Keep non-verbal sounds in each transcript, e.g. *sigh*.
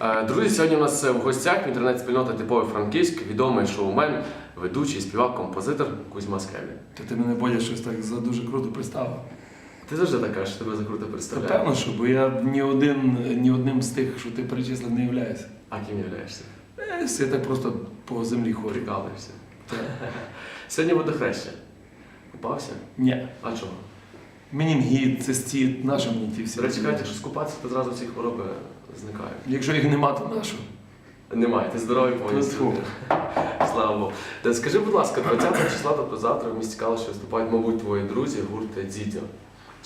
Е, Друзі, сьогодні у нас в гостях інтернет-спільнота типовий Франківськ, відомий шоумен, ведучий, співак, композитор Кузьма Скелі. Та ти мене Бодя щось так за дуже круто представив. Ти завжди так кажеш, що тебе закруто Та представляє. певно, що, бо я ні один, ні одним з тих, що ти перечислив, не являюся. А ким являєшся? Е, Я так просто по землі ходжу. Прикалуєшся. Та. *laughs* Сьогодні водохреща. Купався? Ні. А чого? Менінгіт, цистіт, наші мені ті всі. Речі, кажуть, якщо скупатися, то зразу всі хвороби зникають. Якщо їх нема, то нашу. Немає, ти здоровий повністю. Слава Богу. Та скажи, будь ласка, 20 числа, тобто завтра в місті Калуші виступають, мабуть, твої друзі, гурт Дзідзьо.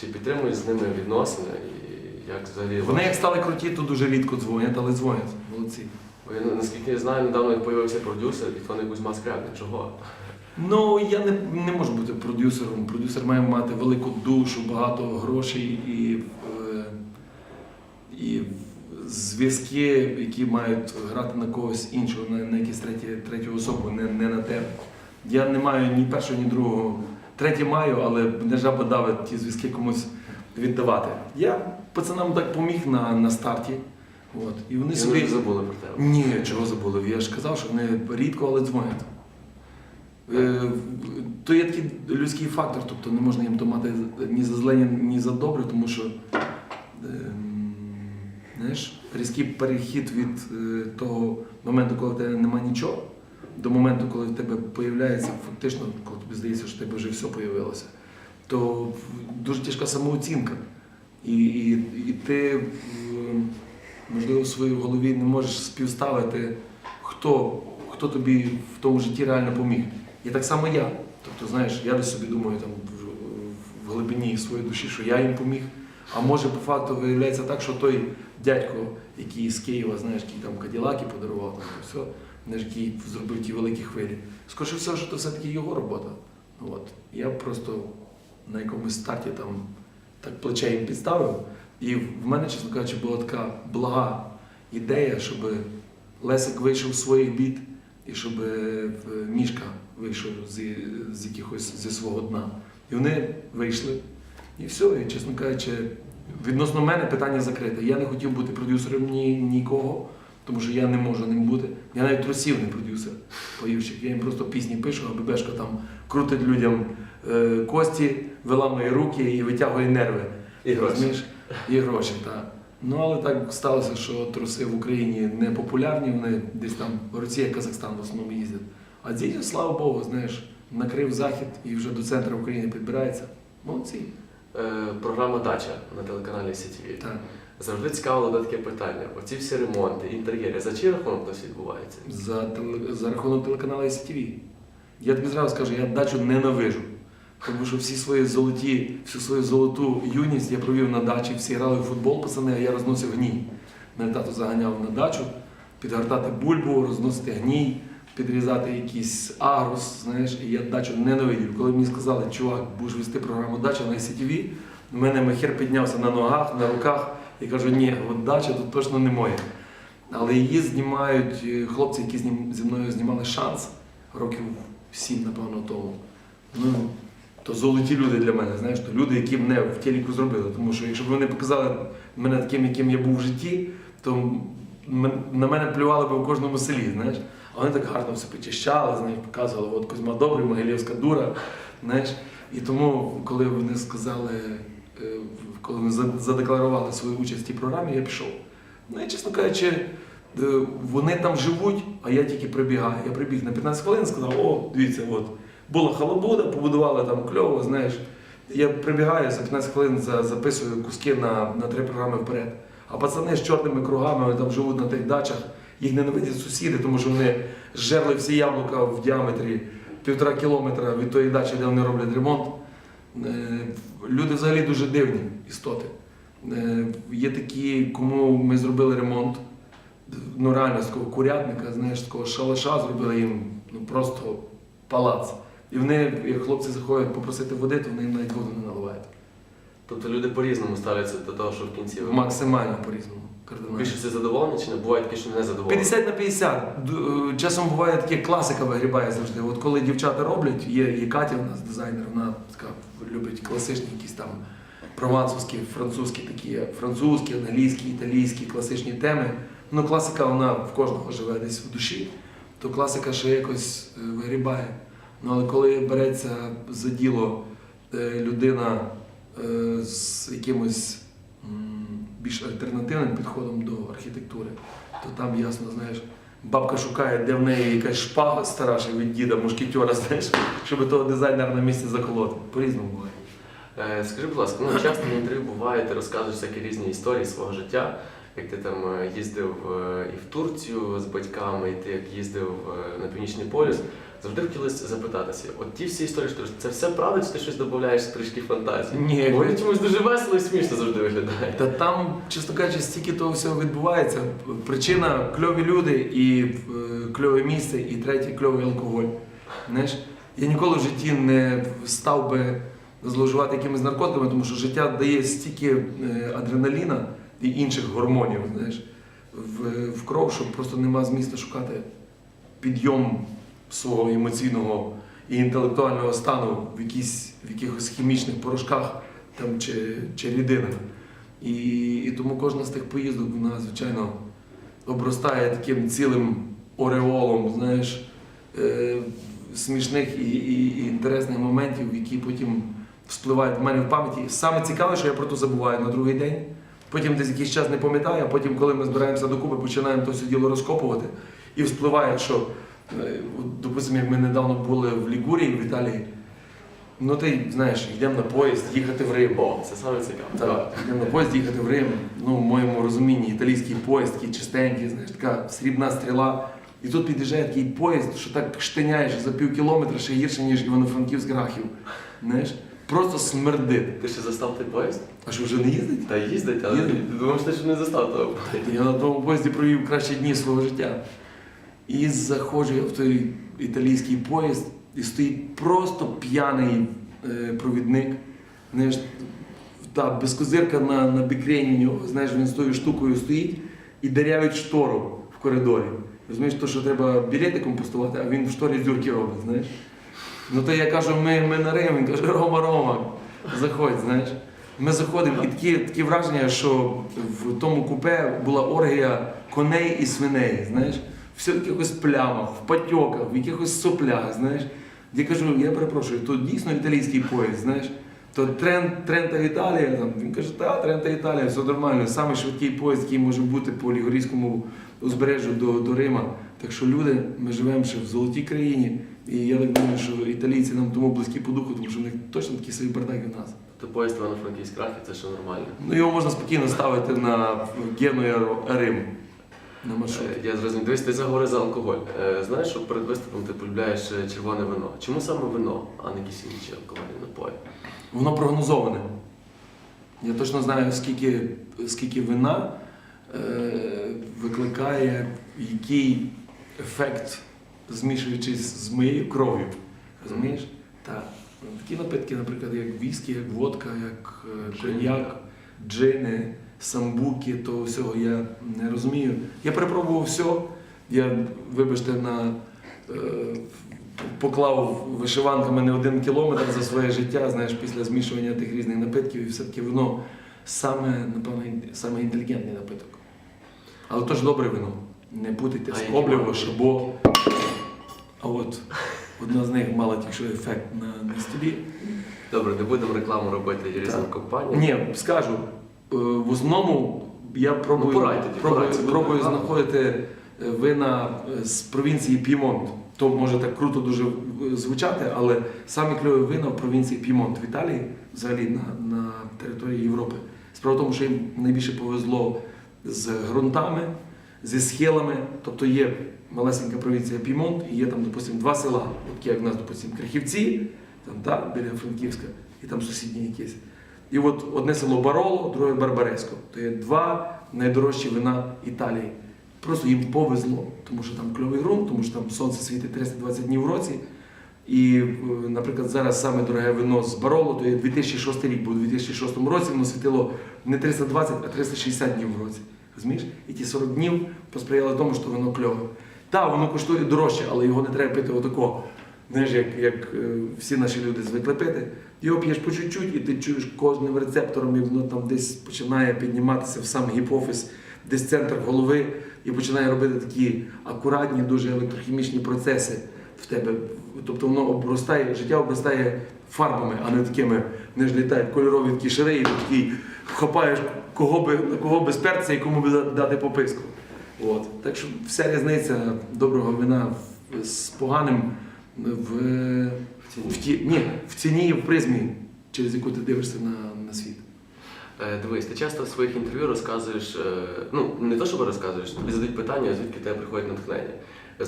Чи підтримуєш з ними відносини? І як взагалі Вони як стали круті, то дуже рідко дзвонять, але дзвонять. Молодці. Бо я, наскільки я знаю, недавно з'явився продюсер, і то не Кузьма Скрябник. Чого? Ну, я не, не можу бути продюсером. Продюсер має мати велику душу, багато грошей і, е, і зв'язки, які мають грати на когось іншого, на, на якусь треті, третю особу, не, не на тебе. Я не маю ні першого, ні другого. Третє маю, але не жаба давить ті зв'язки комусь віддавати. Я пацанам так поміг на, на старті. От. І вони собі. вони забули про тебе. Ні, чого забули. Я ж казав, що вони рідко, але дзвонять. Е, То є такий людський фактор, тобто не можна їм то мати ні за зле, ні за добре, тому що ем, знаєш, різкий перехід від е, того моменту, коли в тебе немає нічого, до моменту, коли в тебе появляється фактично, коли тобі здається, що в тебе вже все появилося, то дуже тяжка самооцінка. І, і, і ти, можливо, в своїй голові не можеш співставити, хто, хто тобі в тому житті реально поміг. І так само я. Тобто, знаєш, я десь собі думаю там в глибині своєї душі, що я їм поміг. А може по факту виявляється так, що той дядько, який з Києва, знаєш, який там Каділаки подарував, там все, знаєш, який зробив ті великі хвилі. Скоріше все, що це все-таки його робота. От. Я просто на якомусь старті там так плече їм підставив. І в мене, чесно кажучи, була така блага ідея, щоб Лесик вийшов з своїх бід, і щоб е, Мішка вийшов з, з якихось зі свого дна. І вони вийшли. І все, і, чесно кажучи, відносно мене питання закрите. Я не хотів бути продюсером ні, нікого, тому що я не можу ним бути. Я навіть трусів не продюсер поївчих. Я їм просто пісні пишу, а Бебешка там крутить людям е, кості, виламує руки і витягує нерви. І гроші. І гроші, так. Ну, але так сталося, що труси в Україні не популярні, вони десь там Росія, Казахстан в основному їздять. А дідьо, слава Богу, знаєш, накрив захід і вже до центру України підбирається. Молодці. Е, програма Дача на телеканалі СІТВ. Завжди цікавило таке питання. Оці всі ремонти, інтер'єри, за чий рахунок це відбувається? За, теле- за рахунок телеканалу СТВ. Я тобі зразу скажу, я дачу ненавижу. Тому що всі свої золоті, всю свою золоту юність я провів на дачі, всі грали в футбол, пацани, а я розносив гній. Мене тато заганяв на дачу, підгортати бульбу, розносити гній, підрізати якийсь агрус, знаєш, і я дачу ненавидів. Коли мені сказали, чувак, будеш вести програму дача на СТВ, в мене махер піднявся на ногах, на руках, і кажу, ні, от дача тут точно не моя. Але її знімають е, хлопці, які зі мною знімали шанс років сім, напевно, тому. Ну, то золоті люди для мене, знаєш, то люди, які мене в телеку зробили. Тому що якщо б вони показали мене таким, яким я був в житті, то на мене плювали б у кожному селі, знаєш. А вони так гарно все почищали, знаєш, показували, от Кузьма добрий, Могилівська дура. Знаєш. І тому, коли вони сказали, е, коли вони задекларували свою участь в цій програмі, я пішов. Ну і чесно кажучи, е, вони там живуть, а я тільки прибігаю. Я прибіг на 15 хвилин, і сказав, о, дивіться, от була халабуда, побудували там кльово, знаєш. Я прибігаю за 15 хвилин записую куски на, на три програми вперед. А пацани з чорними кругами вони там живуть на тих дачах, їх ненавидять сусіди, тому що вони жерли всі яблука в діаметрі півтора кілометра від тої дачі, де вони роблять ремонт. Е, Люди взагалі дуже дивні істоти. Е, Є такі, кому ми зробили ремонт, ну реально з такого курятника, знаєш, такого шалаша зробили їм ну, просто палац. І вони, як хлопці заходять попросити води, то вони їм навіть воду не наливають. Тобто люди по-різному ставляться до того, що в кінці Максимально по-різному. Кардинально. більше це задоволені чи не буває таке, що не задоволені? 50 на 50. Д- е, Часом буває таке класика вигрібає завжди. От коли дівчата роблять, є, є Катя у нас дизайнер, вона така любить класичні якісь там провансовські, французькі такі, французькі, англійські, італійські класичні теми. Ну, класика, вона в кожного живе десь в душі, то класика ще якось е, вигрібає. Ну, але коли береться за діло е, людина е, з якимось більш альтернативним підходом до архітектури, то там ясно, знаєш, бабка шукає, де в неї якась шпага стара від діда, мушкетера, знаєш, щоб того дизайнера на місці заколоти. По-різному буває. Е, Скажи, будь ласка, ну часто на інтерв'ю буває, ти розказуєш всякі різні історії свого життя, як ти там е, їздив е, і в Турцію з батьками, і ти як їздив е, на Північний полюс. Завжди хотілося запитатися, от ті всі історії, що це все правда, чи ти щось додаєш трішки фантазії? Ні. Бо вони чомусь дуже весело і смішно завжди виглядає. Та там, чесно кажучи, стільки того всього відбувається. Причина кльові люди і е, кльове місце, і третє кльовий алкоголь. Знаєш, я ніколи в житті не став би зловживати якимись наркотиками, тому що життя дає стільки е, адреналіна і інших гормонів, знаєш, в, в кров, що просто нема змісту шукати підйом свого емоційного і інтелектуального стану в, якісь, в якихось хімічних порошках там, чи, чи рідинах. І, і тому кожна з тих поїздок, вона, звичайно, обростає таким цілим ореолом, знаєш, е, смішних і, і, і інтересних моментів, які потім вспливають в мене в пам'яті. Саме цікаве, що я про це забуваю на другий день. Потім десь якийсь час не пам'ятаю, а потім, коли ми збираємося докупи, починаємо то все діло розкопувати. І вспливає, що, допустимо, як ми недавно були в Лігурії, в Італії, ну ти знаєш, йдемо на поїзд, їхати в Рим. О, це саме цікаво. Так, йдемо на поїзд їхати в Рим. Ну, в моєму розумінні, італійський поїзд, такий чистенький, знаєш, така срібна стріла. І тут під'їжджає такий поїзд, що так штиняєш за пів кілометра ще гірше, ніж Івано-Франківськ Рахів. Знаєш, просто смердить. Ти ще застав той поїзд? А що вже не їздить? Та їздить, але ти ще не застав того поїзду. Я на тому поїзді провів кращі дні свого життя. І заходжу в той італійський поїзд, і стоїть просто п'яний е, провідник. Знаєш, та безкозирка на, на бікрені знаєш, він з тою штукою стоїть і дерявить штору в коридорі. Розумієш, то, що треба білети компостувати, а він в шторі дзюрки робить, знаєш. Ну то я кажу, ми, ми на Рим, він каже, Рома, Рома, заходь, знаєш. Ми заходимо, і такі, такі враження, що в тому купе була оргія коней і свиней, знаєш, все в якихось плямах, в патьоках, в якихось соплях, знаєш. Я кажу, я перепрошую, то дійсно італійський поїзд, знаєш. То Трент, Трента Італія, там, він каже, та Трента Італія, все нормально, самий швидкий поїзд, який може бути по Лігорійському узбережжю до, до Рима. Так що люди, ми живемо ще в золотій країні, і я так думаю, що італійці нам тому близькі по духу, тому що в них точно такі самі бардаки в нас. То поїзд Івано-Франківськ Рахів, це ще нормально. Ну його можна спокійно ставити на Генуя Рим. На маршрут. Е, Я зрозумів. Дивись, ти заговорив за алкоголь. Е, Знаєш, що перед виступом ти полюбляєш е, червоне вино. Чому саме вино, а не якісь інші алкогольні напої? Воно прогнозоване. Я точно знаю, скільки, скільки вина е, викликає який ефект, змішуючись з моєю кров'ю. Розумієш? Так. Такі напитки, наприклад, як віскі, як водка, як коньяк, джини, самбуки, то всього я не розумію. Я перепробував все. Я, вибачте, на, е, поклав вишиванками не один кілометр за своє життя, знаєш, після змішування тих різних напитків, і все-таки воно саме, напевно, саме інтелігентний напиток. Але теж добре вино. Не путайте з обліво, шабо. А от одна з них мала тільки що ефект на, на столі. Добре, не будемо рекламу робити різним Так. компаніям. Ні, скажу. Е, В основному я пробую, Ну, порадь пробую, порадь, це буде знаходити е, вина е, з провінції П'ємонт. То може так круто дуже звучати, але самі кльові вина в провінції П'ємонт в Італії, взагалі на, на території Європи. Справа в тому, що їм найбільше повезло з ґрунтами, зі схилами. Тобто є малесенька провінція П'ємонт, і є там, допустимо, два села, такі, як в нас, допустимо, Крихівці, там, та, біля Франківська, і там сусідні якісь. І от одне село Бароло, друге Барбареско. То є два найдорожчі вина Італії. Просто їм повезло, тому що там кльовий ґрунт, тому що там сонце світить 320 днів в році. І, е, наприклад, зараз саме дороге вино з Бароло, то є 2006 рік, бо у 2006 році воно світило не 320, а 360 днів в році. Розумієш? І ті 40 днів посприяли тому, що воно кльове. Так, воно коштує дорожче, але його не треба пити отако. Знаєш, як, як е, всі наші люди звикли пити. Його п'єш по чуть-чуть, і ти чуєш кожним рецептором, і воно там десь починає підніматися в сам гіпофіз, десь центр голови і починає робити такі акуратні, дуже електрохімічні процеси в тебе. Тобто воно обростає, життя обростає фарбами, а не такими, не ж літають кольорові такі шари, і такий хапаєш, кого би, на кого би спертися і кому би дати пописку. От. Так що вся різниця доброго вина з поганим в, в, ті, ні, в ціні і в призмі, через яку ти дивишся на, на світ. Е, Дивись, ти часто в своїх інтерв'ю розказуєш, е, ну не то, щоб розказуєш, тобі задають питання, звідки тебе приходить натхнення.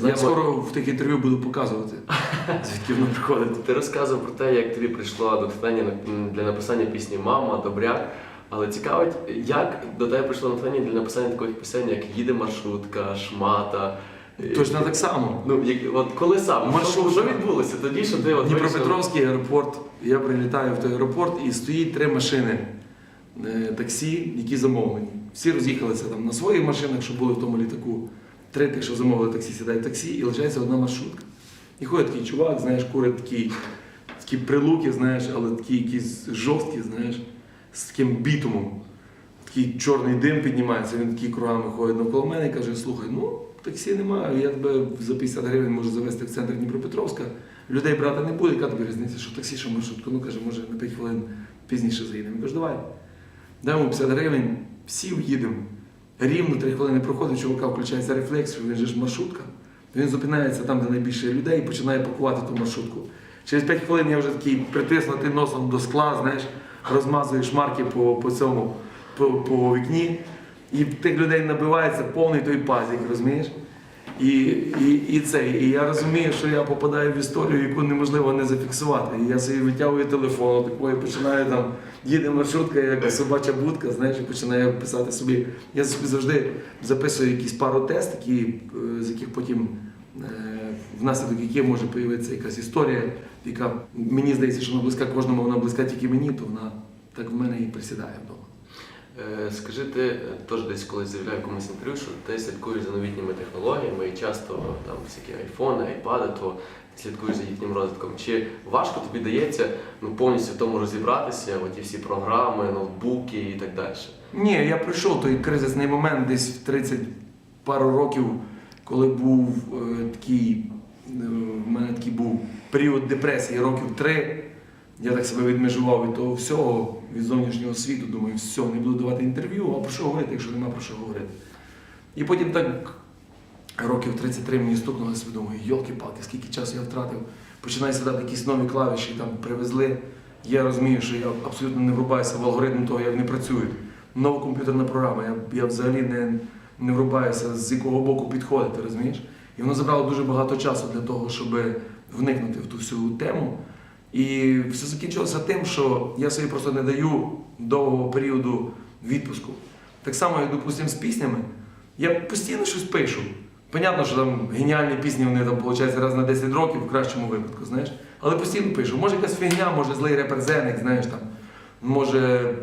Я скоро в тих інтерв'ю буду показувати, *laughs* звідки воно приходить. Ти розказував про те, як тобі прийшло натхнення для написання пісні Мама, Добряк. Але цікавить, як до тебе прийшло натхнення для написання таких пісень, як Їде маршрутка, Шмата. Е, Точно так само. Ну, як, от коли саме? Що, що відбулося тоді, що ти от Дніпропетровський аеропорт. Я прилітаю в той аеропорт і стоїть три машини е, таксі, які замовлені. Всі роз'їхалися там на своїх машинах, що були в тому літаку. Три тих, що замовили таксі, сідають в таксі, і лишається одна маршрутка. І ходить такий чувак, знаєш, курить такі, такі прилуки, знаєш, але такі якісь жорсткі, знаєш, з таким бітумом. Такий чорний дим піднімається, він такі кругами ходить навколо мене і каже: слухай, ну таксі немає, я тебе за 50 гривень можу завести в центр Дніпропетровська. Людей брати не буде, яка тобі різниця, що таксі, що маршрутку. Ну каже, може на 5 хвилин пізніше заїдемо. Кажу, давай. Даємо 50 гривень, всі їдемо. Рівно 3 хвилини проходить, чувака включається рефлекс, він же ж маршрутка. Він зупинається там, де найбільше людей, і починає пакувати ту маршрутку. Через 5 хвилин я вже такий притиснутий носом до скла, знаєш, розмазую шмарки по, по цьому, по, по вікні. І тих людей набивається повний той пазік, розумієш? І, і, і це, і я розумію, що я попадаю в історію, яку неможливо не зафіксувати. І я собі витягую телефон, такою починаю там, їде маршрутка, як собача будка, знаєш, і починаю писати собі. Я собі завжди записую якісь пару тест, які, е, з яких потім, е, внаслідок яких може появитися якась історія, яка мені здається, що вона близька кожному, вона близька тільки мені, то вона так в мене і присідає вдома. Е, Скажи, ти е, теж десь колись заявляв в якомусь інтерв'ю, що ти слідкуєш за новітніми технологіями і часто там всякі айфони, айпади, то ти слідкуєш за їхнім розвитком. Чи важко тобі дається ну, повністю в тому розібратися, оті всі програми, ноутбуки і так далі? Ні, я пройшов той кризисний момент десь в 30 пару років, коли був е, такий, е, в мене такий був період депресії років три. Я так себе відмежував від того всього, від зовнішнього світу, думаю, все, не буду давати інтерв'ю, а про що говорити, якщо нема про що говорити. І потім так років 33 мені стукнуло, собі думаю, йолки-палки, скільки часу я втратив. Починаю сідати якісь нові клавіші, там привезли. Я розумію, що я абсолютно не врубаюся в алгоритм того, як вони працюють. Нова комп'ютерна програма, я, я взагалі не, не врубаюся, з якого боку підходити, розумієш? І воно забрало дуже багато часу для того, щоб вникнути в ту всю тему. І все закінчилося тим, що я собі просто не даю довгого періоду відпуску. Так само, як, допустимо, з піснями, я постійно щось пишу. Понятно, що там геніальні пісні, вони там, виходить, раз на 10 років, в кращому випадку, знаєш. Але постійно пишу. Може якась фігня, може злий реперзенник, знаєш там. Може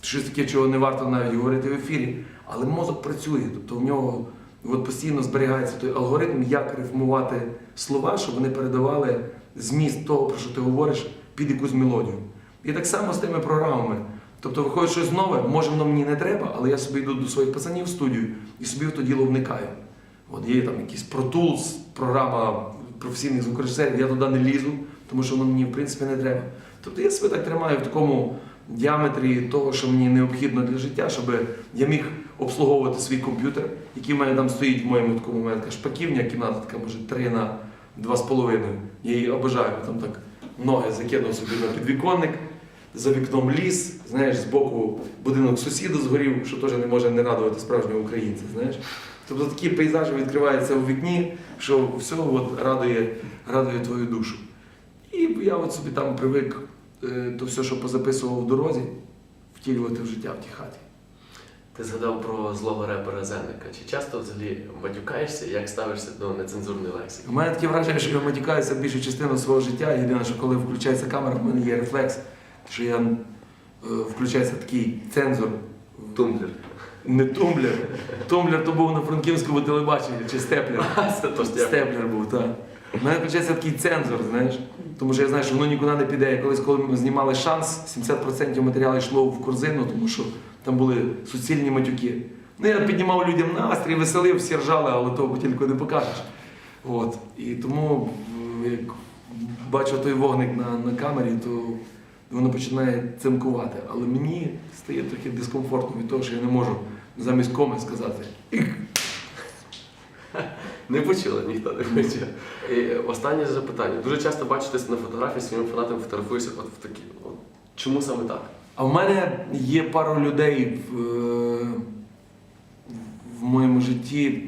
щось таке, чого не варто навіть говорити в ефірі. Але мозок працює, тобто в нього от постійно зберігається той алгоритм, як рифмувати слова, щоб вони передавали зміст того, про що ти говориш, під якусь мелодію. І так само з тими програмами. Тобто виходить щось нове, може воно мені не треба, але я собі йду до своїх пацанів в студію і собі в то діло вникаю. От є там якийсь Pro Tools, програма професійних звукорежисерів, я туди не лізу, тому що воно мені в принципі не треба. Тобто я себе так тримаю в такому діаметрі того, що мені необхідно для життя, щоб я міг обслуговувати свій комп'ютер, який в мене там стоїть в моєму такому мене така шпаківня, кімната така, може, 3 на 2,5. Я її обожаю, там так ноги закинув собі на підвіконник, за вікном ліс, знаєш, збоку будинок сусіда згорів, що теж не може не радувати справжнього українця. знаєш. Тобто такі пейзажі відкриваються у вікні, що все от радує, радує твою душу. І я от собі там привик е, то все, що позаписував в дорозі, втілювати в життя в тій хаті. Ти згадав про злого репера Зеника. Чи часто взагалі матюкаєшся, як ставишся до нецензурної лексики? У мене таке враження, що я матікаюся більшу частину свого життя. Єдине, що коли включається камера, в мене є рефлекс, що я е, включається такий цензор. Тумблер. Не тумблер. Тумблер то був на франківському телебаченні, чи степлер. *laughs* Степлер був, так. У мене включається такий цензор, знаєш. Тому що я знаю, що воно нікуди не піде. Я колись, коли ми знімали шанс, 70% матеріалу йшло в корзину, тому що там були суцільні матюки. Ну, я піднімав людям настрій, веселив, всі ржали, але того тільки не покажеш. От. І тому, як бачу той вогник на, на камері, то воно починає цинкувати. Але мені стає трохи дискомфортно від того, що я не можу замість коми сказати. Не почули, ніхто не почув. І останнє запитання. Дуже часто бачитесь на фотографії своїм фанатам фотографуєшся от в такі. От. Чому саме так? А в мене є пару людей в, е, в моєму житті,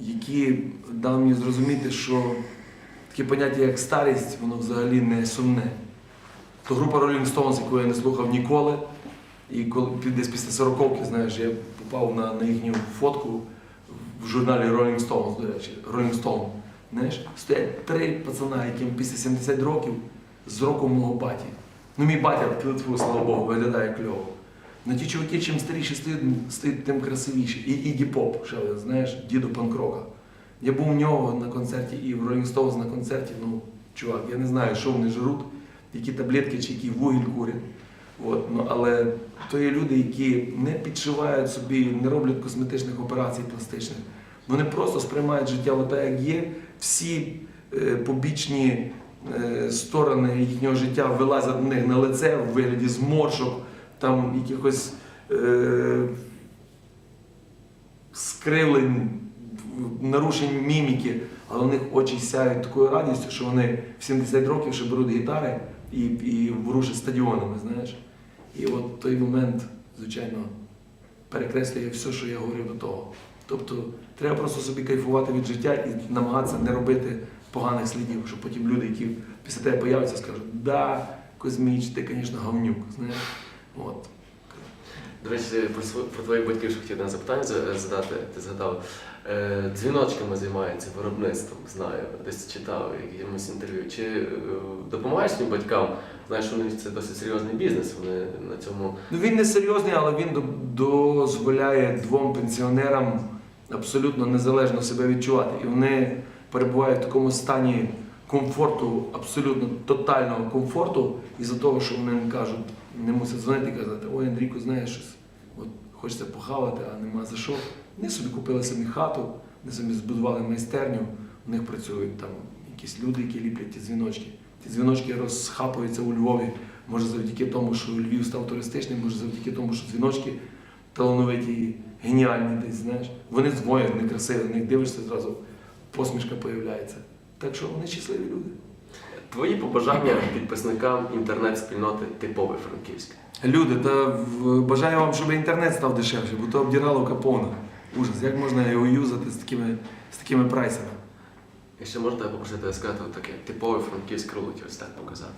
які дали мені зрозуміти, що таке поняття, як старість, воно взагалі не сумне. То група Rolling Stones, яку я не слухав ніколи, і коли десь після сороковки, знаєш, я попав на, на їхню фотку в журналі Rolling Stones, до речі, Rolling Stone. Знаєш, стоять три пацана, яким після 70 років з роком мого баті. Ну, мій батя, тьфу, слава Богу, виглядає кльово. Ну ті чуваки, чим старіші стають, стають тим красивіші. І Ігі Поп, ще знаєш, діду панкрока. Я був у нього на концерті і в Rolling Stones на концерті, ну, чувак, я не знаю, що вони жруть, які таблетки чи який вугіль курять. От, ну, але то є люди, які не підшивають собі, не роблять косметичних операцій пластичних. Вони просто сприймають життя як є. Всі е, побічні сторони їхнього життя вилазять в них на лице в вигляді зморшок, там якихось е, скривлень, нарушень міміки, але у них очі сяють такою радістю, що вони в 70 років ще беруть гітари і, і ворушать стадіонами, знаєш. І от той момент, звичайно, перекреслює все, що я говорив до того. Тобто треба просто собі кайфувати від життя і намагатися не робити поганих слідів, щоб потім люди, які після тебе появляться, скажуть, да, Кузьміч, ти, звісно, гавнюк. Знаєш? От. До речі, про, про твоїх батьків ще хотів одне запитання задати. Ти згадав. Е, дзвіночками займаються виробництвом, знаю, десь читав в якомусь інтерв'ю. Чи е, допомагаєш своїм батькам? Знаєш, що вони це досить серйозний бізнес. Вони на цьому Ну він не серйозний, але він дозволяє двом пенсіонерам абсолютно незалежно себе відчувати. І вони перебувають в такому стані комфорту, абсолютно тотального комфорту, із-за того, що вони їм кажуть, не мусять дзвонити і казати, ой, Андрійко, знаєш щось, от хочеться похавати, а нема за що. Вони собі купили самі хату, вони собі збудували майстерню, у них працюють там якісь люди, які ліплять ті дзвіночки. Ті дзвіночки розхапуються у Львові. Може завдяки тому, що Львів став туристичним, може завдяки тому, що дзвіночки талановиті, геніальні десь, знаєш. Вони дзвонять, вони красиві, на них дивишся зразу, посмішка появляється. Так що вони щасливі люди. твої побажання підписникам інтернет-спільноти типовий Франківськ. Люди, та бажаю вам, щоб інтернет став дешевше, бо то обдірало капона. Ужас, як можна його юзати з такими, з такими прайсами? Ще можна тебе попросити сказати таке типовий Франківськ рулить, ось так показати.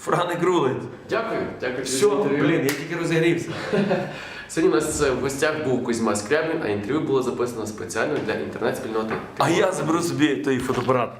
Франик рулить. Дякую, дякую Все, блін, я тільки розігрівся. *laughs* Сьогодні у нас в гостях був Кузьма Скрябін, а інтерв'ю було записано спеціально для інтернет-спільноти. А я заберу собі той фотоапарат.